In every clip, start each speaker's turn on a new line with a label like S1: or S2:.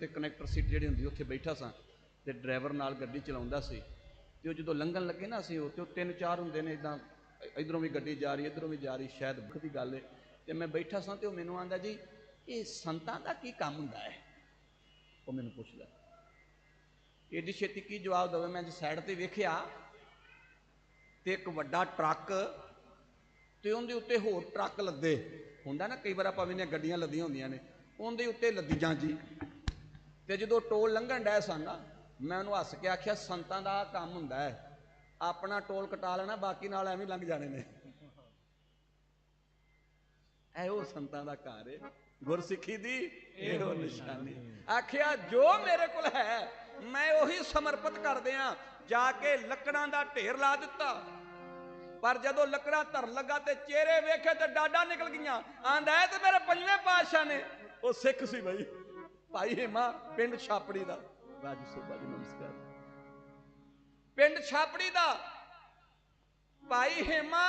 S1: ਤੇ connector seat ਜਿਹੜੀ ਹੁੰਦੀ, ਉੱਥੇ ਬੈਠਾ ਸਾਂ ਤੇ ਡਰਾਈਵਰ ਨਾਲ ਗੱਡੀ ਚਲਾਉਂਦਾ ਸੀ। ਤੇ ਉਹ ਜਦੋਂ ਲੰਘਣ ਲੱਗੇ ਨਾ ਅਸੀਂ ਉਹ ਤੇ ਉਹ ਤਿੰਨ ਚਾਰ ਹੁੰਦੇ ਨੇ ਇਦਾਂ ਇਧਰੋਂ ਵੀ ਗੱਡੀ ਜਾ ਰਹੀ, ਇਧਰੋਂ ਵੀ ਜਾ ਰਹੀ, ਸ਼ਾਇਦ ਭੁੱਖ ਦੀ ਗੱਲ ਹੈ ਤੇ ਮੈਂ ਬੈਠਾ ਸਾਂ ਤੇ ਉਹ ਮੈਨੂੰ ਆਂਦਾ, ਜੀ, ਇਹ ਸੰਤਾਂ ਦਾ ਕੀ ਕੰਮ ਹੁੰਦਾ ਹੈ? ਉਹ ਮੈਨੂੰ ਪੁੱਛਦਾ। ਏਡੀ ਛੇਤੀ ਕੀ ਜਵਾਬ ਦਵੇ? ਮੈਂ ਜੀ ਸਾਈਡ ਤੇ ਵੇਖਿਆ ਤੇ ਇੱਕ ਵੱਡਾ ਟਰੱਕ ਤੇ ਉਹਦੇ ਉੱਤੇ ਹੋਰ ਟਰੱਕ ਲੱਦੇ। ਹੁੰਦਾ ਨਾ, ਕਈ ਵਾਰ ਆਪਾਂ ਵੀ ਨੇ ਗੱਡੀਆਂ ਲੱਦੀਆਂ ਹੁੰਦੀਆਂ ਨੇ, ਉਹਦੇ ਉੱਤੇ ਲੱਦੀ ਜਾਂ ਜੀ। ਤੇ ਜਦੋਂ ਟੋਲ ਲੰਘਣ ਡਿਆ ਸਨ ਨਾ, ਮੈਂ ਉਹਨੂੰ ਹੱਸ ਕੇ ਆਖਿਆ, ਸੰਤਾਂ ਦਾ ਕੰਮ ਹੁੰਦਾ ਹੈ। ਆਪਣਾ ਟੋਲ ਕਟਾ ਲੈਣਾ, ਬਾਕੀ ਨਾਲ ਐਵੇਂ ਲੰਘ ਜਾਣੇ ਨੇ। ਐ ਉਹ ਸੰਤਾਂ ਦਾ ਘਰ ਹੈ ਗੁਰਸਿੱਖੀ ਦੀ ਇਹੋ ਨਿਸ਼ਾਨੀ। ਆਖਿਆ, ਜੋ ਮੇਰੇ ਕੋਲ ਹੈ, ਮੈਂ ਉਹੀ ਸਮਰਪਿਤ ਕਰ ਦਿਆਂ। ਜਾ ਕੇ ਲੱਕੜਾਂ ਦਾ ਢੇਰ ਲਾ ਦਿੱਤਾ। ਪਰ ਜਦੋਂ ਲੱਕੜਾਂ ਧਰਨ ਲੱਗਾ ਤੇ ਚਿਹਰੇ ਵੇਖੇ ਤੇ ਡਾਡਾ ਨਿਕਲ ਗਈਆਂ। ਆਂਦਾ ਤੇ ਮੇਰੇ ਪੰਜਵੇਂ ਪਾਤਸ਼ਾਹ ਨੇ। ਉਹ ਸਿੱਖ ਸੀ ਬਈ। ਭਾਈ ਹਿਮਾ ਪਿੰਡ ਛਾਪੜੀ ਦਾ। ਰਾਜ ਸੋਭਾ ਜੀ ਨਮਸਕਾਰ। ਪਿੰਡ ਛਾਪੜੀ ਦਾ। ਭਾਈ ਹਿਮਾ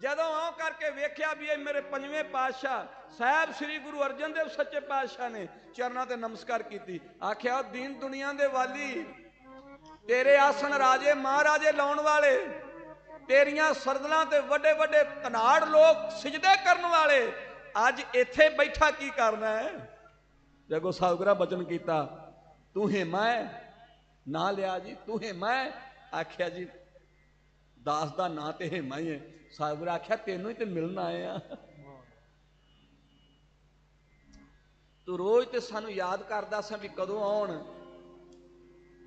S1: ਜਦੋਂ ਆਉ ਕਰਕੇ ਵੇਖਿਆ ਵੀ ਇਹ ਮੇਰੇ ਪੰਜਵੇਂ ਪਾਤਸ਼ਾਹ ਸਾਹਿਬ ਸ੍ਰੀ ਗੁਰੂ ਅਰਜਨ ਦੇਵ ਸੱਚੇ ਪਾਤਸ਼ਾਹ ਨੇ ਚਰਨਾਂ ਤੇ ਨਮਸਕਾਰ ਕੀਤੀ। ਆਖਿਆ ਦੀਨ ਦੁਨੀਆ ਦੇ ਵਾਲੀ ਤੇਰੇ ਆਸਣ ਰਾਜੇ ਮਹਾਰਾਜੇ ਲਾਉਣ ਵਾਲੇ ਤੇਰੀਆਂ ਸਰਦਲਾਂ ਤੇ ਵੱਡੇ ਵੱਡੇ ਧਨਾੜ ਲੋਕ ਸਿਜਦੇ ਕਰਨ ਵਾਲੇ ਅੱਜ ਇੱਥੇ ਬੈਠਾ ਕੀ ਕਰਨਾ ਹੈ? ਜਗੋ ਸਾਗਰਾ ਬਚਨ ਕੀਤਾ, ਤੂੰ ਹੇਮਾ ਹੈ ਨਾ ਲਿਆ ਜੀ, ਤੂੰ ਹੇਮਾ ਹੈ ਆਖਿਆ ਜੀ, ਦਾਸ ਦਾ ਨਾਂ ਤੇ ਹੇਮਾ ਹੀ ਹੈ ਸਾਗਰਾ ਆਖਿਆ, ਤੈਨੂੰ ਹੀ ਤੇ ਮਿਲਣ ਆਏ ਤੂੰ ਰੋਜ਼ ਤੇ ਸਾਨੂੰ ਯਾਦ ਕਰਦਾ ਸਾਂ ਵੀ ਕਦੋਂ ਆਉਣ।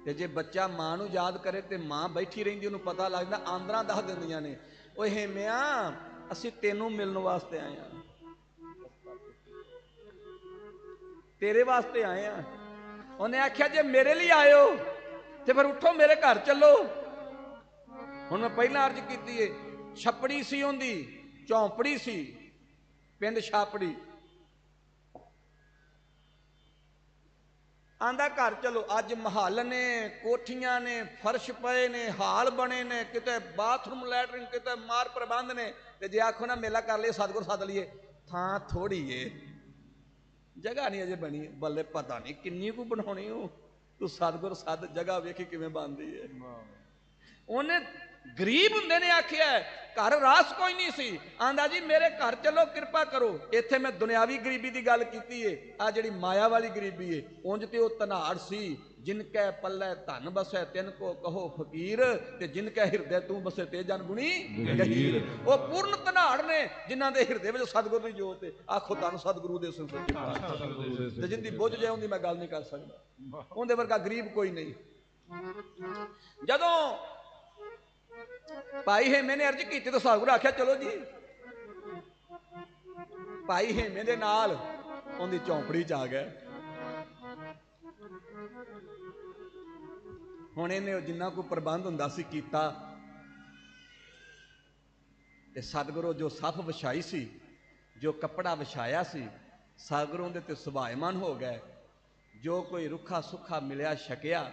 S1: ਤੇ ਜੇ ਬੱਚਾ ਮਾਂ ਨੂੰ ਯਾਦ ਕਰੇ ਤੇ ਮਾਂ ਬੈਠੀ ਰਹਿੰਦੀ, ਉਹਨੂੰ ਪਤਾ ਲੱਗਦਾ ਆਂਦਰਾਂ ਦੱਸ ਦਿੰਦੀਆਂ ਨੇ, ਓਏ ਹੇਮਿਆ, ਅਸੀਂ ਤੈਨੂੰ ਮਿਲਣ ਵਾਸਤੇ ਆਏ ਆ। ਤੇਰੇ ਵਾਸਤੇ ਆਏ ਆ। ਉਹਨੇ ਆਖਿਆ, ਜੇ ਮੇਰੇ ਲਈ ਆਇਓ, ਤੇ ਫਿਰ ਉੱਠੋ ਮੇਰੇ ਘਰ ਚੱਲੋ। ਹੁਣ ਮੈਂ ਪਹਿਲਾਂ ਅਰਜ਼ ਕੀਤੀ ਏ, ਛੱਪੜੀ ਸੀ ਉਹਦੀ, ਝੌਂਪੜੀ ਸੀ, ਪਿੰਡ ਛਾਪੜੀ। ਆਂਦਾ, ਘਰ ਚਲੋ। ਅੱਜ ਮਹੱਲ ਨੇ, ਕੋਠੀਆਂ ਨੇ, ਫਰਸ਼ ਪਏ ਨੇ, ਹਾਲ ਬਣੇ ਨੇ, ਕਿਤੇ ਬਾਥਰੂਮ, ਲੈਟਰਿੰਗ, ਕਿਤੇ ਮਾਰ ਪ੍ਰਬੰਧ ਨੇ, ਤੇ ਜੇ ਆਖੋ ਨਾ ਮੇਲਾ ਕਰ ਲਈਏ, ਸਤਿਗੁਰ ਸੱਦ ਲਈਏ। ਥਾਂ ਥੋੜੀ ਏ। ਜਗ੍ਹਾ ਨਹੀਂ ਅਜੇ ਬਣੀ। ਬੱਲੇ ਪਤਾ ਨਹੀਂ ਕਿੰਨੀ ਕੁ ਬਣਾਉਣੀ ਉਹ। ਤੂੰ ਸਤਿਗੁਰ ਸੱਦ ਜਗ੍ਹਾ ਵੇਖੀ ਕਿਵੇਂ ਬਣਦੀ ਏ। ਉਹਨੇ ਗਰੀਬ ਹੁੰਦੇ ਨੇ ਆਖਿਆ, ਘਰ ਰਾਸ ਕੋਈ ਨਹੀਂ ਸੀ। ਆਂਦਾ ਜੀ, ਮੇਰੇ ਘਰ ਚਲੋ, ਕਿਰਪਾ ਕਰੋ। ਇੱਥੇ ਮੈਂ ਦੁਨਿਆਵੀ ਗਰੀਬੀ ਦੀ ਗੱਲ ਕੀਤੀ ਏ। ਆ ਜਿਹੜੀ ਮਾਇਆ ਵਾਲੀ ਗਰੀਬੀ ਏ, ਉਂਝ ਤੇ ਉਹ ਤਨਾੜ ਸੀ। ਜਿਨ ਕੈ ਪੱਲੇ ਧਨ ਬਸੈ ਤਿਨ ਕੋ ਕਹੋ ਫਕੀਰ ਤੇ ਜਿਨ ਕੈ ਹਿਰਦੇ ਤੂੰ ਬਸੇ ਤੇ ਜਨ ਗੁਣੀ ਗਹੀਰ ਉਹ ਪੂਰਨ ਧਨਾੜ ਨੇ ਜਿਨ੍ਹਾਂ ਦੇ ਹਿਰਦੇ ਵਿੱਚ ਸਤਿਗੁਰ ਦੀ ਜੋਤ ਏ। ਆਖੋ ਧੰਨ ਸਤਿਗੁਰੂ ਦੇ ਪਾਤਸ਼ਾਹ ਤੇ ਜਿੰਦੀ ਬੁੱਝ ਜਾਏ ਉਹਦੀ ਮੈਂ ਗੱਲ ਨਹੀਂ ਕਰ ਸਕਦਾ। ਉਹਦੇ ਵਰਗਾ ਗਰੀਬ ਕੋਈ ਨਹੀਂ। ਜਦੋਂ ਭਾਈ ਹੇਮੇ ਨੇ ਅਰਜ਼ ਕੀਤੀ ਤਾਂ ਸਾਗੁਰ ਆਖਿਆ ਚਲੋ ਜੀ। ਭਾਈ ਹੇਮੇ ਦੇ ਨਾਲ ਉਹਦੀ ਚੌਂਪੜੀ ਚ ਆ ਗਿਆ। ਹੁਣ ਇਹਨੇ ਉਹ ਜਿੰਨਾ ਕੋ ਪ੍ਰਬੰਧ ਹੁੰਦਾ ਸੀ ਕੀਤਾ, ਤੇ ਸਤਿਗੁਰੂ ਜੋ ਸਫ ਵਿਛਾਈ ਸੀ, ਜੋ ਕੱਪੜਾ ਵਿਛਾਇਆ ਸੀ, ਸਤਿਗੁਰੂ ਦੇ ਤੇ ਸੁਭਾਇਮਾਨ ਹੋ ਗਏ। ਜੋ ਕੋਈ ਰੁੱਖਾ ਸੁੱਖਾ ਮਿਲਿਆ, ਛਕਿਆ,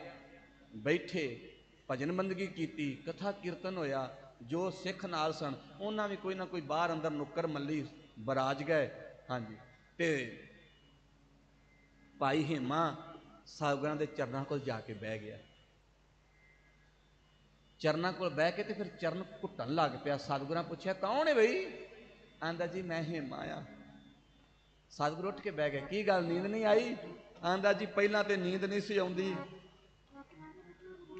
S1: ਬੈਠੇ, ਭਜਨ ਬੰਦਗੀ ਕੀਤੀ, ਕਥਾ ਕੀਰਤਨ ਹੋਇਆ, ਜੋ ਸਿੱਖ ਨਾਲ ਸਨ, ਉਹਨਾਂ ਵੀ ਕੋਈ ਨਾ ਕੋਈ ਬਾਹਰ ਅੰਦਰ ਨੁੱਕਰ ਮੱਲੀ ਬਰਾਜ ਗਏ। ਹਾਂਜੀ। ਤੇ ਭਾਈ ਹਿਮਾ ਸਾਗਰਾਂ ਦੇ ਚਰਨਾਂ ਕੋਲ ਜਾ ਕੇ ਬਹਿ ਗਿਆ। ਚਰਨਾਂ ਕੋਲ ਬਹਿ ਕੇ ਤੇ ਫਿਰ ਚਰਨ ਘੁੱਟਣ ਲੱਗ ਪਿਆ। ਸਤਿਗੁਰਾਂ ਪੁੱਛਿਆ, ਕੌਣ ਹੈ ਬਈ? ਆਂਦਾ, ਜੀ, ਮੈਂ ਹਿਮਾ ਆ। ਸਤਿਗੁਰ ਉੱਠ ਕੇ ਬਹਿ ਗਿਆ। ਕੀ ਗੱਲ, ਨੀਂਦ ਨਹੀਂ ਆਈ? ਆਂਦਾ, ਜੀ, ਪਹਿਲਾਂ ਤੇ ਨੀਂਦ ਨਹੀਂ ਸੀ ਆਉਂਦੀ।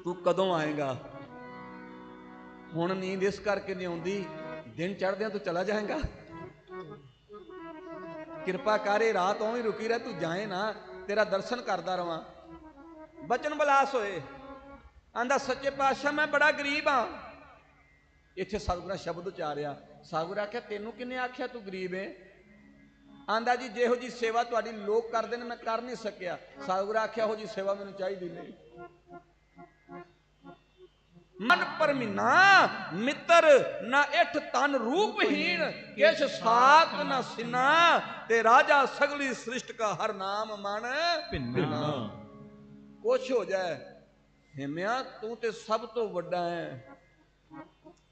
S1: ਤੂੰ ਕਦੋਂ ਆਏਗਾ? ਹੁਣ ਨੀਂਦ ਇਸ ਕਰਕੇ ਨਹੀਂ ਆਉਂਦੀ, ਦਿਨ ਚੜ੍ਹਦਿਆਂ ਤੂੰ ਚਲਾ ਜਾਏਗਾ। ਕਿਰਪਾ ਕਰੇ ਰਾਤ ਉਵੇਂ ਰੁਕੀ ਰਹਿ, ਤੂੰ ਜਾਏ ਨਾ, ਤੇਰਾ ਦਰਸ਼ਨ ਕਰਦਾ ਰਵਾਂ। ਬਚਨ ਬਲਾਸ ਹੋਏ। ਆਂਦਾ ਸੱਚੇ ਪਾਤਸ਼ਾਹ ਮੈਂ ਬੜਾ ਗਰੀਬ ਆ। ਇੱਥੇ ਸਤਿਗੁਰਾਂ ਸ਼ਬਦ ਉਚਾਰਿਆ ਸਤਿਗੁਰ ਆਖਿਆ ਤੈਨੂੰ ਕਿੰਨੇ ਆਖਿਆ ਤੂੰ ਗਰੀਬ ਏ? ਆਂਦਾ ਜੀ ਜਿਹੋ ਜੀ ਸੇਵਾ ਤੁਹਾਡੀ ਲੋਕ ਕਰਦੇ ਨੇ ਮੈਂ ਕਰ ਨਹੀਂ ਸਕਿਆ। ਸਤਿਗੁਰ ਆਖਿਆ ਉਹ ਜੀ ਸੇਵਾ ਮੈਨੂੰ ਚਾਹੀਦੀ ਨਹੀਂ। ਮਨ ਪਰਮਿਨਾ ਮਿੱਤਰ ਨਾ ਇਠ ਤਨ ਰੂਪਹੀਣ ਕਿਛ ਸਾਤ ਨ ਸਿਨਾ। ਤੇ ਰਾਜਾ ਸਗਲੀ ਸ੍ਰਿਸ਼ਟ ਕਾ ਹਰ ਨਾਮ ਮਨ ਭਿੰਨਾ। ਕੁਛ ਹੋ ਜਾਏ ਹਿਮਿਆ ਤੂੰ ਤੇ ਸਭ ਤੋਂ ਵੱਡਾ ਹੈ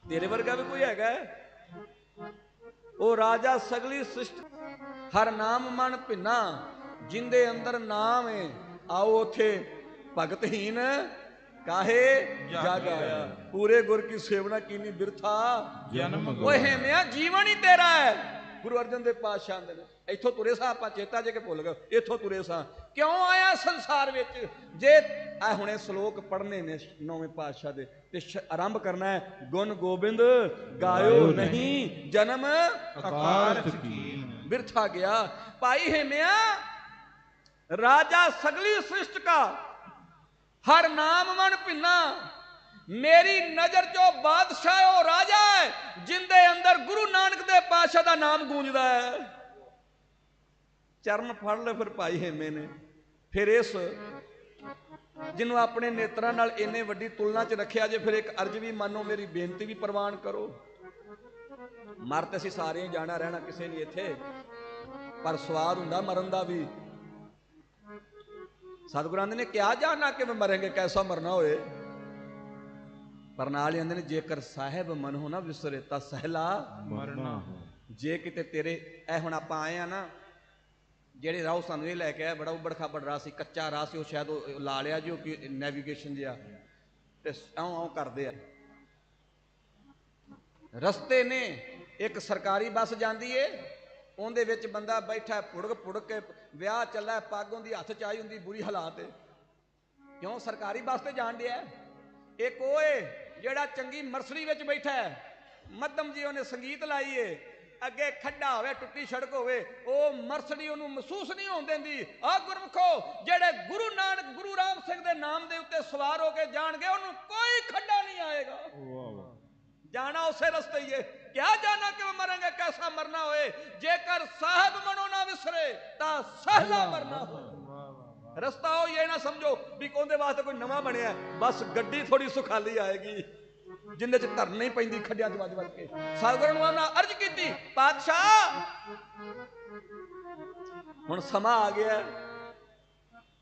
S1: ਤੇਰੇ ਵਰਗਾ ਵੀ ਕੋਈ ਹੈਗਾ? ਉਹ ਰਾਜਾ ਸਗਲੀ ਸ੍ਰਿਸ਼ਟ ਹਰ ਨਾਮ ਮਨ ਭਿੰਨਾ ਜਿੰਦੇ ਅੰਦਰ ਨਾਮ ਹੈ ਆਓ ਉਥੇ ਭਗਤਹੀਨ ਕਾਹੇ ਜਗ ਆਇਆ? ਪੂਰੇ ਗੁਰ ਕੀ ਸੇਵਨਾ ਕੀਨੀ ਬਿਰਥਾ?
S2: ਜਨਮ
S1: ਓਏ ਹੈਮਿਆ ਜੀਵਨ ਹੀ ਤੇਰਾ ਹੈ। ਗੁਰੂ ਅਰਜਨ ਦੇ ਪਾਤਸ਼ਾਹ ਦੇ ਨੇ। ਇੱਥੋਂ ਤੁਰੇ ਸਾਂ ਆਪਾਂ ਚੇਤਾ ਜੇ ਕਿ ਭੁੱਲ ਗਏ ਇੱਥੋਂ ਤੁਰੇ ਸਾਂ। ਕਿਉਂ ਆਇਆ ਸੰਸਾਰ ਵਿੱਚ? ਜੇ ਆ ਹੁਣੇ ਸ਼ਲੋਕ ਪੜ੍ਹਨੇ ਨੇ ਨੌਵੇਂ ਪਾਤਸ਼ਾਹ ਦੇ ਤੇ ਆਰੰਭ ਕਰਨਾ ਹੈ ਗੁਣ ਗੋਬਿੰਦ ਗਾਇਓ ਨਹੀਂ। ਜਨਮ
S2: ਅਕਾਲ ਕੀਨ
S1: ਬਿਰਥਾ ਗਿਆ। ਭਾਈ ਹੈਮਿਆ ਰਾਜਾ ਸਗਲੀ ਸ੍ਰਿਸ਼ਟ ਕਾ ਹਰ ਨਾਮ ਮਨ ਭਿੰਨਾ। ਮੇਰੀ ਨਜ਼ਰ ਜੋ ਬਾਦਸ਼ਾਹ ਉਹ ਰਾਜਾ ਹੈ, ਜਿੰਦੇ ਅੰਦਰ ਗੁਰੂ ਨਾਨਕ ਦੇ ਪਾਤਸ਼ਾਹ ਦਾ ਨਾਮ ਗੂੰਜਦਾ ਹੈ। ਚਰਨ ਫੜ ਲੈ ਫਿਰ ਭਾਈ ਹੇਮੇ ਨੇ। ਫਿਰ ਇਸ ਜਿਹਨੂੰ ਆਪਣੇ ਨੇਤਰਾਂ ਨਾਲ ਇੰਨੇ ਵੱਡੀ ਤੁਲਨਾ 'ਚ ਰੱਖਿਆ ਜੇ, ਫਿਰ ਇੱਕ ਅਰਜ ਵੀ ਮੰਨੋ, ਮੇਰੀ ਬੇਨਤੀ ਵੀ ਪ੍ਰਵਾਨ ਕਰੋ। ਮਰ ਤੇ ਅਸੀਂ ਸਾਰੇ ਹੀ ਜਾਣਾ, ਰਹਿਣਾ ਕਿਸੇ ਨਹੀਂ ਇੱਥੇ। ਪਰ ਸਵਾਦ ਹੁੰਦਾ ਮਰਨ ਦਾ ਵੀ। ਸਤਿਗੁਰਾਂ ਨੇ ਕਿਹਾ ਜਾਣਾ ਕਿ ਮਰਾਂਗੇ, ਕੈਸਾ ਮਰਨਾ ਹੋਏ। ਪਰ ਨਾਲ ਹੀ ਆਂਦੇ ਨੇ ਜੇਕਰ ਸਾਹਿਬ ਮਨ ਹੋ ਨਾ ਵਿਸਰੇ ਤਾਂ ਸਹਿਲਾ
S2: ਮਰਨਾ।
S1: ਜੇ ਕਿਤੇ ਤੇਰੇ ਐ ਹੁਣ ਆਪਾਂ ਆਏ ਆ ਨਾ ਜਿਹੜੇ ਰਾਹ ਸਾਨੂੰ ਇਹ ਲੈ ਕੇ ਆਇਆ ਬੜਾ ਉਬੜ ਖਾਬੜ ਰਾਹ ਸੀ ਕੱਚਾ ਰਾਹ ਸੀ ਉਹ ਸ਼ਾਇਦ ਉਹ ਲਾ ਲਿਆ ਜੀ ਉਹ ਕੀ ਨੈਵੀਗੇਸ਼ਨ ਜਿਆ ਤੇ ਆਉਂ ਆਉਂ ਕਰਦੇ ਆ। ਰਸਤੇ ਨੇ ਇੱਕ ਸਰਕਾਰੀ ਬੱਸ ਜਾਂਦੀ ਏ ਉਹਦੇ ਵਿੱਚ ਬੰਦਾ ਬੈਠਾ ਪੁੜਕ ਪੁੜਕ ਕੇ ਵਿਆਹ ਚੱਲਾ ਪੱਗ ਉਹਦੀ ਹੱਥ ਚ ਆਈ ਹੁੰਦੀ ਬੁਰੀ ਹਾਲਾਤ ਏ। ਕਿਉਂ? ਸਰਕਾਰੀ ਬੱਸ ਤੇ ਜਾਣ ਡਿਆ। ਇੱਕ ਉਹ ਏ ਜਿਹੜਾ ਚੰਗੀ ਮਰਸਰੀ ਵਿੱਚ ਬੈਠਾ ਹੈ, ਮੱਧਮ ਜੀ ਉਹਨੇ ਸੰਗੀਤ ਲਾਈ ਏ, ਅੱਗੇ ਖੱਡਾ ਹੋਵੇ, ਟੁੱਟੀ ਸੜਕ ਹੋਵੇ, ਉਹ ਮਰਸਡੀ ਉਹਨੂੰ ਮਹਿਸੂਸ ਨਹੀਂ ਹੋਣ ਦਿੰਦੀ। ਆ ਗੁਰਮਖੋ, ਜਿਹੜੇ ਗੁਰੂ ਨਾਨਕ, ਗੁਰੂ ਰਾਮ ਸਿੰਘ ਦੇ ਨਾਮ ਦੇ ਉੱਤੇ ਸਵਾਰ ਹੋ ਕੇ ਜਾਣਗੇ, ਉਹਨੂੰ ਕੋਈ ਖੱਡਾ ਨਹੀਂ ਆਏਗਾ।
S2: ਵਾਹ ਵਾਹ
S1: ਜਾਣਾ ਉਸੇ ਰਸਤੇ ਹੀ ਹੈ ਕਿਆ ਜਾਣਾ ਕਿ ਮਰਾਂਗੇ? ਕੈਸਾ ਮਰਨਾ ਹੋਏ? ਜੇਕਰ ਸਾਹਿਬ ਮਨੋ ਨਾ ਵਿਸਰੇ, ਤਾਂ ਸਹਿਲਾ ਮਰਨਾ ਹੋਏ। ਰਸਤਾ ਉਹ ਇਹ ਨਾ ਸਮਝੋ ਵੀ ਕੋਂਦੇ ਵਾਸਤੇ ਕੋਈ ਨਵਾਂ ਬਣਿਆ। ਬਸ ਗੱਡੀ ਥੋੜੀ ਸੁਖਾਲੀ ਆਏਗੀ ਜਿੰਦੇ ਚ ਧਰਨ ਨਹੀਂ ਪੈਂਦੀ ਖੱਡਿਆਂ ਚ ਵੱਜ ਵੱਜ ਕੇ। ਸਤਿਗੁਰੂ ਨੂੰ ਉਹਨਾਂ ਅਰਜ਼ ਕੀਤੀ ਪਾਤਸ਼ਾਹ! ਹੁਣ ਸਮਾਂ ਆ ਗਿਆ।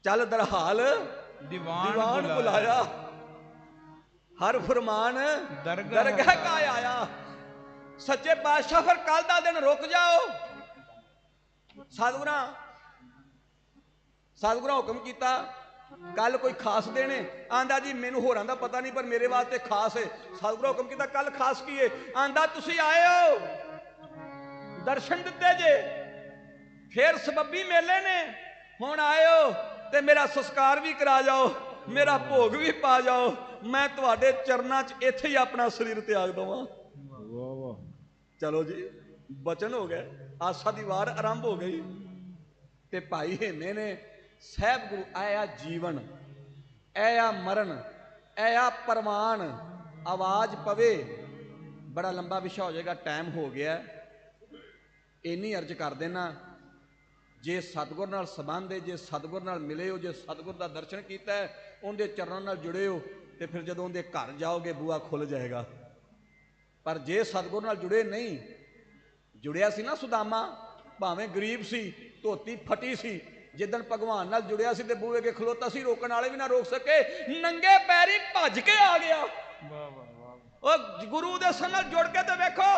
S1: ਚੱਲ ਦਰਹਾਲ
S2: ਦੀਵਾਨ
S1: ਬੁਲਾਇਆ। ਹਰ ਫਰਮਾਨ
S2: ਦਰਗਾਹ
S1: ਦਰਗਾਹ ਕਾ ਆਇਆ। ਸੱਚੇ ਪਾਤਸ਼ਾਹ ਫਿਰ ਕੱਲ ਦਾ ਦਿਨ ਰੁਕ ਜਾਓ। ਸਤਿਗੁਰਾਂ ਸਤਿਗੁਰਾਂ ਹੁਕਮ ਕੀਤਾ ਕੱਲ ਕੋਈ ਖਾਸ ਦੇਣੇ ਆਂਦਾ ਜੀ, ਮੈਨੂੰ ਹੋਰਾਂ ਦਾ ਪਤਾ ਨਹੀਂ, ਪਰ ਮੇਰੇ ਵਾਸਤੇ ਖਾਸ ਹੈ ਸਤਿਗੁਰਾਂ ਹੁਕਮ ਕੀਤਾ ਕੱਲ ਖਾਸ ਕੀ ਹੈ ਆਂਦਾ, ਤੁਸੀਂ ਆਏ ਹੋ। ਦਰਸ਼ਨ ਦਿੱਤੇ ਜੇ। ਫੇਰ ਸਬੱਬੀ ਮੇਲੇ ਨੇ। ਹੁਣ ਆਇਓ ਤੇ ਮੇਰਾ ਸੰਸਕਾਰ ਵੀ ਕਰਾ ਜਾਓ, ਮੇਰਾ ਭੋਗ ਵੀ ਪਾ ਜਾਓ। ਮੈਂ ਤੁਹਾਡੇ ਚਰਨਾਂ 'ਚ ਇੱਥੇ ਹੀ ਆਪਣਾ ਸਰੀਰ ਤਿਆਗ ਦਵਾਂ।
S2: ਵਾਹ ਵਾਹ
S1: ਚਲੋ ਜੀ, ਬਚਨ ਹੋ ਗਏ ਆਸਾ ਦੀ ਵਾਰ ਆਰੰਭ ਹੋ ਗਈ ਤੇ ਭਾਈ ਹਿੰਨੇ ਨੇ ਸਹਿਬ ਗੁਰੂ ਆਇਆ ਜੀਵਨ ਐਆ ਮਰਨ ਐਆ ਪਰਮਾਨ ਆਵਾਜ਼ ਪਵੇ। ਬੜਾ ਲੰਬਾ ਵਿਸ਼ਾ ਹੋ ਜਾਏਗਾ, ਟਾਈਮ ਹੋ ਗਿਆ। ਇੰਨੀ ਅਰਜ ਕਰ ਦੇਣਾ, ਜੇ ਸਤਿਗੁਰ ਨਾਲ ਸੰਬੰਧ ਹੈ, ਜੇ ਸਤਿਗੁਰ ਨਾਲ ਮਿਲੇ ਹੋ, ਜੇ ਸਤਿਗੁਰ ਦਾ ਦਰਸ਼ਨ ਕੀਤਾ ਹੈ, ਉਹਦੇ ਚਰਨਾਂ ਨਾਲ ਜੁੜੇ ਹੋ, ਤੇ ਫਿਰ ਜਦੋਂ ਉਹਦੇ ਘਰ ਜਾਓਗੇ ਬੂਆ ਖੁੱਲ ਜਾਏਗਾ। ਪਰ ਜੇ ਸਤਿਗੁਰ ਨਾਲ ਜੁੜੇ ਨਹੀਂ, ਜੁੜਿਆ ਸੀ ਨਾ ਸੁਦਾਮਾ, ਭਾਵੇਂ ਗਰੀਬ ਸੀ, ਧੋਤੀ ਫਟੀ ਸੀ ਜਿੱਦਣ ਭਗਵਾਨ ਨਾਲ ਜੁੜਿਆ ਸੀ ਤੇ ਬੂਏ ਕੇ ਖਲੋਤਾ ਸੀ ਰੋਕਣ ਵਾਲੇ ਵੀ ਨਾ ਰੋਕ ਸਕੇ ਨੰਗੇ ਪੈਰੀ ਭੱਜ ਕੇ ਆ ਗਿਆ।
S2: ਵਾਹ ਵਾਹ ਵਾਹ।
S1: ਉਹ ਗੁਰੂ ਦੇ ਸੰਗ ਨਾਲ ਜੁੜ ਕੇ ਤੇ ਵੇਖੋ।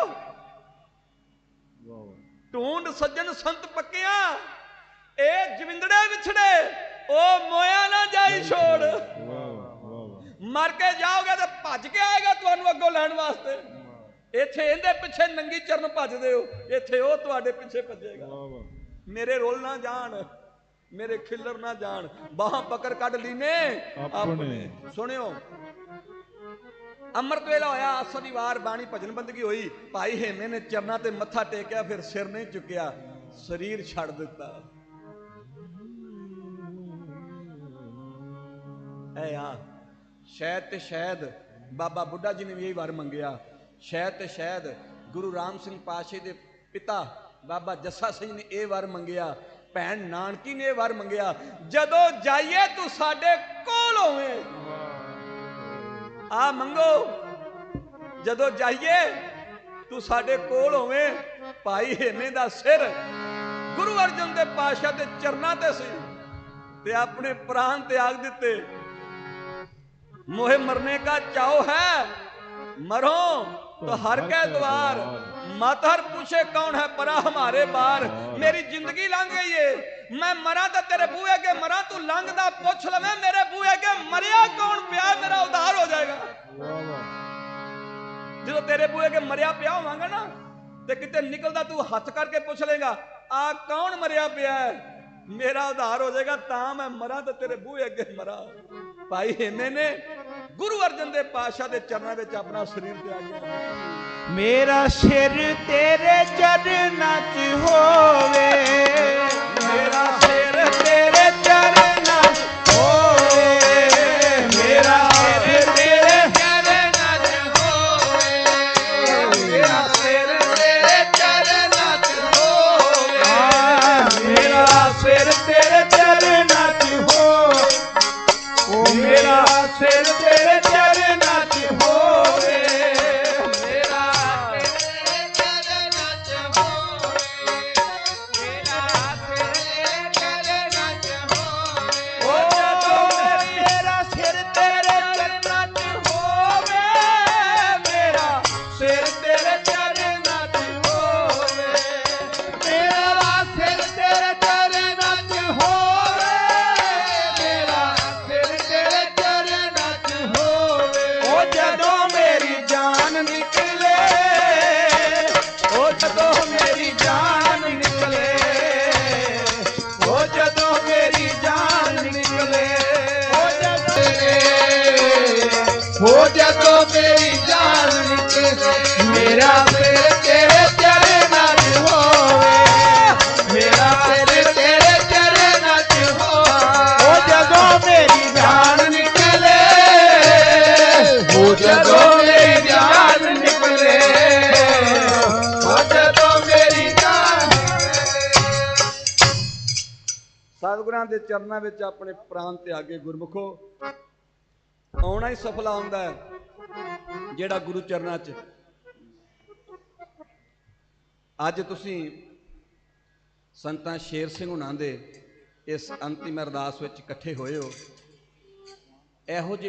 S2: ਵਾਹ
S1: ਢੂੰਡ ਸੱਜਣ ਸੰਤ ਪੱਕਿਆ ਇਹ ਜਵਿੰਦੜੇ ਵਿਛੜੇ ਉਹ ਮੋਇਆ ਨਾ ਜਾਈ ਛੋੜ। ਮਰ ਕੇ ਜਾਓਗੇ ਤੇ ਭੱਜ ਕੇ ਆਏਗਾ ਤੁਹਾਨੂੰ ਅੱਗੋਂ ਲੈਣ ਵਾਸਤੇ। ਇੱਥੇ ਇਹਦੇ ਪਿੱਛੇ ਨੰਗੀ ਚਰਨ ਭੱਜਦੇ ਹੋ ਇੱਥੇ ਉਹ ਤੁਹਾਡੇ ਪਿੱਛੇ ਭੱਜੇਗਾ। ਮੇਰੇ ਰੋਲ ਨਾ ਜਾਣ। ਮੇਰੇ ਖਿੱਲਰ ਨਾ ਜਾਣ ਬਾਹਾਂ ਪਕੜ ਕੱਢ ਲੀਨੇ।
S2: ਆਪਣੇ।
S1: ਸੁਣਿਓ ਅੰਮ੍ਰਿਤ ਵੇਲਾ ਹੋਇਆ ਆਸਾ ਦੀ ਵਾਰ ਬਾਣੀ ਭਜਨ ਬੰਦਗੀ ਹੋਈ। ਭਾਈ ਹੇਮੇ ਨੇ ਚਰਨਾਂ ਤੇ ਮੱਥਾ ਟੇਕਿਆ ਫਿਰ ਸਿਰ ਨਹੀਂ ਚੁੱਕਿਆ ਸਰੀਰ ਛੱਡ ਦਿੱਤਾ। ਐ ਆ ਸ਼ਾਇਦ ਤੇ ਸ਼ਾਇਦ ਬਾਬਾ ਬੁੱਢਾ ਜੀ ਨੇ ਵੀ ਇਹ ਵਾਰ ਮੰਗਿਆ। ਸ਼ਾਇਦ ਤੇ ਸ਼ਾਇਦ ਗੁਰੂ ਰਾਮ ਸਿੰਘ ਪਾਸ਼ੇ ਦੇ ਪਿਤਾ ਬਾਬਾ ਜੱਸਾ ਸਿੰਘ ਨੇ ਇਹ ਵਾਰ ਮੰਗਿਆ। ਭੈਣ ਨਾਨਕੀ ਨੇ ਵਰ ਮੰਗਿਆ, ਜਦੋਂ ਜਾਈਏ ਤੂੰ ਸਾਡੇ ਕੋਲ ਹੋਵੇਂ। ਆ ਮੰਗੋ, ਜਦੋਂ ਜਾਈਏ ਤੂੰ ਸਾਡੇ ਕੋਲ ਹੋਵੇਂ। ਭਾਈ ਹੇਨੇ ਦਾ ਸਿਰ ਗੁਰੂ ਅਰਜਨ ਦੇ ਪਾਸ਼ਾ ਦੇ ਚਰਨਾਂ ਤੇ ਸੀ ਤੇ ਆਪਣੇ ਪ੍ਰਾਣ ਤਿਆਗ ਦਿੱਤੇ। ਮੋਹੇ ਮਰਨੇ ਦਾ ਚਾਹ ਹੈ, ਮਰੋ ਤਾਂ ਹਰ ਕੈ ਦਵਾਰ। ਮਾਤਰ ਪੁੱਛੇ ਕੌਣ ਹੈ ਪਰਾ ਹਮਾਰੇ ਬਾਰ ਮੇਰੀ ਜ਼ਿੰਦਗੀ ਲੰਘ ਗਈ ਏ। ਮੈਂ ਮਰਾਂ ਤਾਂ ਤੇਰੇ ਬੂਹੇ ਕੇ ਮਰਾਂ, ਤੂੰ ਲੰਘਦਾ ਪੁੱਛ ਲਵੇਂ ਮੇਰੇ ਬੂਹੇ ਕੇ ਮਰਿਆ ਕੌਣ ਪਿਆ, ਮੇਰਾ ਉਧਾਰ ਹੋ ਜਾਏਗਾ। ਜਦੋਂ ਤੇਰੇ ਬੂਹੇ ਕੇ ਮਰਿਆ ਪਿਆ ਹੋਵਾਂਗਾ ਨਾ, ਤੇ ਕਿਤੇ ਨਿਕਲਦਾ ਤੂੰ ਹੱਥ ਕਰਕੇ ਪੁੱਛ ਲੇਗਾ ਆ ਕੌਣ ਮਰਿਆ ਪਿਆ ਹੈ? ਮੇਰਾ ਉਧਾਰ ਹੋ ਜਾਏਗਾ, ਤਾਂ ਮੈਂ ਮਰਾਂ ਤਾਂ ਤੇਰੇ ਬੂਹੇ ਅੱਗੇ ਮਰਾਂ। ਭਾਈ ਇਹਨੇ ਨੇ ਗੁਰੂ ਅਰਜਨ ਦੇ ਪਾਸ਼ਾ ਦੇ ਚਰਨਾਂ ਵਿੱਚ ਆਪਣਾ ਸਰੀਰ ਤਿਆਗਿਆ
S3: ਮੇਰਾ ਸਿਰ ਤੇਰੇ ਚਰਨਾਂ 'ਚ ਹੋਵੇ।
S1: ਮੇਰਾ ਸਿਰ
S3: ਤੇਰੇ ਚਰਨਾਂ 'ਚ ਹੋਵੇ। ਮੇਰਾ ਸਿਰ ਤੇਰੇ ਚਰਨਾਂ 'ਚ ਹੋਵੇ।
S1: ਮੇਰਾ ਸਿਰ ਤੇਰੇ ਚਰਨਾਂ 'ਚ ਹੋਵੇ।
S3: ਮੇਰਾ ਸਿਰ ਤੇਰੇ ਚਰਨਾਂ 'ਚ ਹੋ ਓ ਮੇਰਾ ਸਿਰ ਤੇਰੇ ਹੋ ਜਦੋਂ ਮੇਰੀ ਜਾਨ ਨਿਕਲੇ ਮੇਰਾ ਸਿਰ ਤੇਰੇ ਚਰਨਾਂ 'ਚ ਹੋਵੇ। ਮੇਰਾ ਸਿਰ ਤੇਰੇ ਚਰਨਾਂ 'ਚ ਹੋਵੇ। ਹੋ ਜਦੋਂ ਮੇਰੀ ਜਾਨ ਨਿਕਲੇ। ਹੋ ਜਦੋਂ ਮੇਰੀ ਜਾਨ ਨਿਕਲੇ। ਹੋ ਜਦੋਂ ਮੇਰੀ ਜਾਨ
S1: ਸਤਿਗੁਰਾਂ ਦੇ ਚਰਨਾਂ ਵਿੱਚ ਆਪਣੇ ਪ੍ਰਾਨ ਤਿਆਗੇ ਗੁਰਮੁਖੋ। ਆਉਣਾ ਹੀ ਸਫਲਾ ਹੁੰਦਾ ਹੈ, ਜਿਹੜਾ ਗੁਰੂ ਚਰਨਾਂ 'ਚ। ਅੱਜ ਤੁਸੀਂ ਸੰਤਾਂ ਸ਼ੇਰ ਸਿੰਘ ਹੁਣਾਂ ਦੇ ਇਸ ਅੰਤਿਮ ਅਰਦਾਸ ਵਿੱਚ ਇਕੱਠੇ ਹੋਏ ਹੋ। ਇਹੋ ਜਿਹੇ